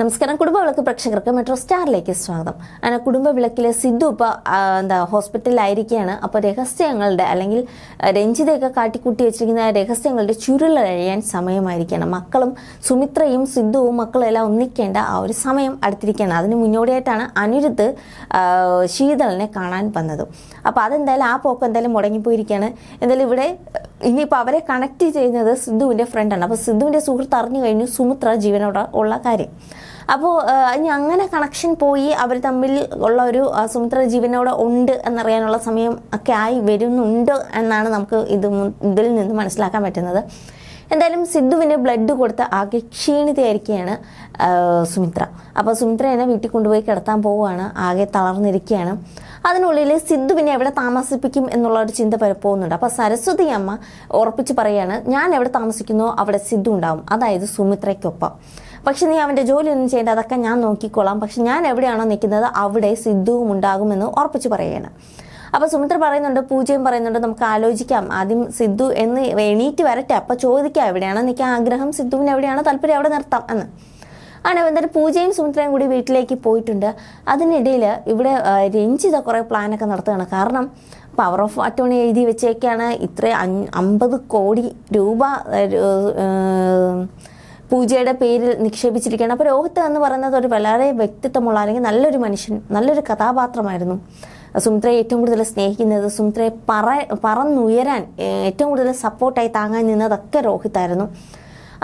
നമസ്കാരം. കുടുംബ വിളക്ക് പ്രേക്ഷകർക്ക് മെട്രോ സ്റ്റാറിലേക്ക് സ്വാഗതം. അങ്ങനെ കുടുംബ വിളക്കിലെ സിദ്ധു ഇപ്പോൾ എന്താ ഹോസ്പിറ്റലിലായിരിക്കുകയാണ് അപ്പോൾ രഹസ്യങ്ങളുടെ അല്ലെങ്കിൽ രഞ്ജിതയൊക്കെ കാട്ടിക്കൂട്ടി വെച്ചിരിക്കുന്ന രഹസ്യങ്ങളുടെ ചുരുളഴിയാൻ സമയമായിരിക്കണം. മക്കളും സുമിത്രയും സിദ്ധുവും മക്കളും എല്ലാം ഒന്നിക്കേണ്ട ആ ഒരു സമയം അടുത്തിരിക്കുകയാണ്. അതിന് മുന്നോടിയായിട്ടാണ് അനിരുദ്ധ് ശീതളിനെ കാണാൻ വന്നത്. അപ്പോൾ അതെന്തായാലും ആ പോക്ക് എന്തായാലും മുടങ്ങിപ്പോയിരിക്കുകയാണ്. എന്തായാലും ഇവിടെ ഇനിയിപ്പോൾ അവരെ കണക്ട് ചെയ്യുന്നത് സിദ്ധുവിന്റെ ഫ്രണ്ടാണ് അപ്പോൾ സിദ്ധുവിന്റെ സുഹൃത്ത് അറിഞ്ഞു കഴിഞ്ഞു സുമിത്ര ജീവനോട് ഉള്ള കാര്യം. അപ്പോൾ ഇനി അങ്ങനെ കണക്ഷൻ പോയി അവർ തമ്മിൽ ഉള്ള ഒരു സുമിത്ര ജീവനോടെ ഉണ്ട് എന്നറിയാനുള്ള സമയം ഒക്കെ ആയി വരുന്നുണ്ട് എന്നാണ് നമുക്ക് ഇത് ഇതിൽ നിന്ന് മനസ്സിലാക്കാൻ പറ്റുന്നത്. എന്തായാലും സിദ്ധുവിന് ബ്ലഡ് കൊടുത്ത ആകെ ക്ഷീണിതയായിരിക്കുകയാണ് സുമിത്ര. അപ്പോൾ സുമിത്രേനെ വീട്ടിൽ കൊണ്ടുപോയി കിടത്താൻ പോവുകയാണ് ആകെ തളർന്നിരിക്കുകയാണ്. അതിനുള്ളിൽ സിദ്ധുവിനെ എവിടെ താമസിപ്പിക്കും എന്നുള്ള ഒരു ചിന്ത പോകുന്നുണ്ട്. അപ്പോൾ സരസ്വതി അമ്മ ഉറപ്പിച്ച് പറയാണ് ഞാൻ എവിടെ താമസിക്കുന്നോ അവിടെ സിദ്ധു ഉണ്ടാവും അതായത് സുമിത്രയ്ക്കൊപ്പം. പക്ഷെ നീ അവന്റെ ജോലിയൊന്നും ചെയ്യേണ്ട അതൊക്കെ ഞാൻ നോക്കിക്കോളാം. പക്ഷെ ഞാൻ എവിടെയാണോ നിൽക്കുന്നത് അവിടെ സിദ്ധുവും ഉണ്ടാകുമെന്ന് ഉറപ്പിച്ച് പറയുകയാണ് അപ്പോൾ സുമിത്ര പറയുന്നുണ്ട് പൂജയും പറയുന്നുണ്ട് നമുക്ക് ആലോചിക്കാം. ആദ്യം സിദ്ധു എന്ന് എണീറ്റ് വരട്ടെ. അപ്പോൾ ചോദിക്കാം എവിടെയാണോ നിൽക്കാൻ ആഗ്രഹം? സിദ്ധുവിന് എവിടെയാണോ താല്പര്യം? അവിടെ നിർത്താം എന്ന്. ആണ്. എന്തായാലും പൂജയും സുമിത്രയും കൂടി വീട്ടിലേക്ക് പോയിട്ടുണ്ട്. അതിനിടയിൽ ഇവിടെ രഞ്ജിത കുറേ പ്ലാനൊക്കെ നടത്തുകയാണ്. കാരണം പവർ ഓഫ് അറ്റോണി എഴുതി വെച്ചേക്കാണ്. ഇത്ര അമ്പത് കോടി രൂപ പൂജയുടെ പേരിൽ നിക്ഷേപിച്ചിരിക്കുകയാണ്. അപ്പോൾ രോഹിത് എന്ന് പറയുന്നത് ഒരു വളരെ വ്യക്തിത്വമുള്ള അല്ലെങ്കിൽ നല്ലൊരു മനുഷ്യൻ നല്ലൊരു കഥാപാത്രമായിരുന്നു. സുമിത്രയെ ഏറ്റവും കൂടുതൽ സ്നേഹിക്കുന്നത് സുമിത്രയെ പറ പറന്നുയരാൻ ഏറ്റവും കൂടുതൽ സപ്പോർട്ടായി താങ്ങാൻ നിന്നതൊക്കെ രോഹിത്തായിരുന്നു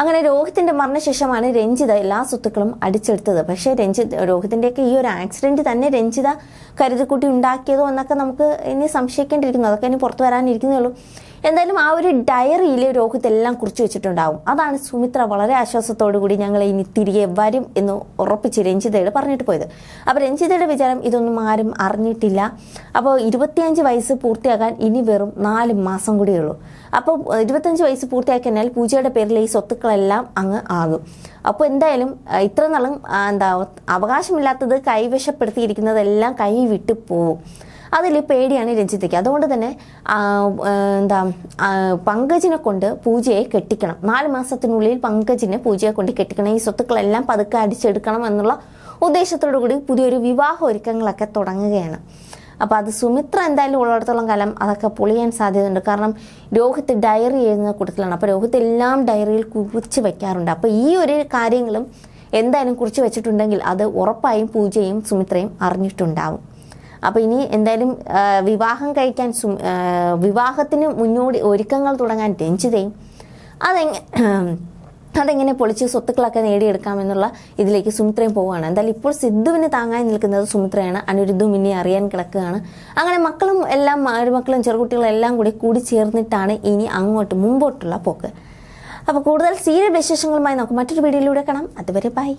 അങ്ങനെ രോഹിത്തിന്റെ മരണശേഷമാണ് രഞ്ജിത എല്ലാ സ്വത്തുക്കളും അടിച്ചെടുത്തത്. പക്ഷേ രഞ്ജിത് രോഹിത്തിന്റെയൊക്കെ ഈ ഒരു ആക്സിഡന്റ് തന്നെ രഞ്ജിത കരുതിക്കുട്ടി ഉണ്ടാക്കിയതോ എന്നൊക്കെ നമുക്ക് ഇനി സംശയിക്കേണ്ടിയിരിക്കുന്നു. അതൊക്കെ ഇനി പുറത്തു വരാനിരിക്കുന്നേ ഉള്ളൂ. എന്തായാലും ആ ഒരു ഡയറിയിൽ രോഹിത് എല്ലാം കുറിച്ച് വെച്ചിട്ടുണ്ടാവും. അതാണ് സുമിത്ര വളരെ ആശ്വാസത്തോടു കൂടി ഞങ്ങൾ ഇനി തിരികെ വരും എന്ന് ഉറപ്പിച്ച് രഞ്ജിതയോട് പറഞ്ഞിട്ട് പോയത്. അപ്പോൾ രഞ്ജിതയുടെ വിചാരം ഇതൊന്നും ആരും അറിഞ്ഞിട്ടില്ല. അപ്പോൾ ഇരുപത്തിയഞ്ച് വയസ്സ് പൂർത്തിയാകാൻ ഇനി വെറും നാല് മാസം കൂടിയേ ഉള്ളൂ. അപ്പോൾ ഇരുപത്തഞ്ച് വയസ്സ് പൂർത്തിയാക്കി കഴിഞ്ഞാൽ പൂജയുടെ പേരിൽ ഈ സ്വത്തുക്കളെല്ലാം അങ്ങ് ആകും. അപ്പോൾ എന്തായാലും ഇത്ര നാളും എന്താ അവകാശമില്ലാത്തത് കൈവശപ്പെടുത്തിയിരിക്കുന്നതെല്ലാം കൈ വിട്ടു പോവും. അതിൽ പേടിയാണ് രഞ്ജിത്തയ്ക്ക് അതുകൊണ്ട് തന്നെ എന്താ പങ്കജിനെ കൊണ്ട് പൂജയെ കെട്ടിക്കണം. നാല് മാസത്തിനുള്ളിൽ പങ്കജിനെ പൂജയെ കൊണ്ട് കെട്ടിക്കണം. ഈ സ്വത്തുക്കളെല്ലാം പതുക്കെ അടിച്ചെടുക്കണം എന്നുള്ള ഉദ്ദേശത്തോടു കൂടി പുതിയൊരു വിവാഹ ഒരുക്കങ്ങളൊക്കെ തുടങ്ങുകയാണ്. അപ്പോൾ അത് സുമിത്ര എന്തായാലും ഉള്ളിടത്തോളം കാലം അതൊക്കെ പൊളിയാൻ സാധ്യതയുണ്ട്. കാരണം രോഹിത് ഡയറി എഴുതുന്ന കൂട്ടത്തിലാണ്. അപ്പോൾ രോഹിത് എല്ലാം ഡയറിയിൽ കുറിച്ച് വയ്ക്കാറുണ്ട് അപ്പോൾ ഈ ഒരു കാര്യങ്ങളും എന്തായാലും കുറിച്ച് വെച്ചിട്ടുണ്ടെങ്കിൽ അത് ഉറപ്പായും പൂജയും സുമിത്രയും അറിഞ്ഞിട്ടുണ്ടാവും. അപ്പോൾ ഇനി എന്തായാലും വിവാഹം കഴിക്കാൻ വിവാഹത്തിന് മുന്നോടി ഒരുക്കങ്ങൾ തുടങ്ങാൻ രഞ്ജിതയും അതെങ്ങനെ അതെങ്ങനെ പൊളിച്ച് സ്വത്തുക്കളൊക്കെ നേടിയെടുക്കാമെന്നുള്ള ഇതിലേക്ക് സുമിത്രയും പോവുകയാണ്. എന്തായാലും ഇപ്പോൾ സിദ്ധുവിന് താങ്ങായി നിൽക്കുന്നത് സുമിത്രയാണ്. അനിരുദ്ധു ഇനി അറിയാൻ കിടക്കുകയാണ്. അങ്ങനെ മക്കളും എല്ലാം മരുമക്കളും ചെറുകുട്ടികളും എല്ലാം കൂടി കൂടി ചേർന്നിട്ടാണ് ഇനി അങ്ങോട്ട് മുമ്പോട്ടുള്ള പോക്ക്. അപ്പോൾ കൂടുതൽ സീരിയൽ വിശേഷങ്ങളുമായി നമുക്ക് മറ്റൊരു വീഡിയോയിലൂടെ കാണാം. അതുവരെ ബൈ.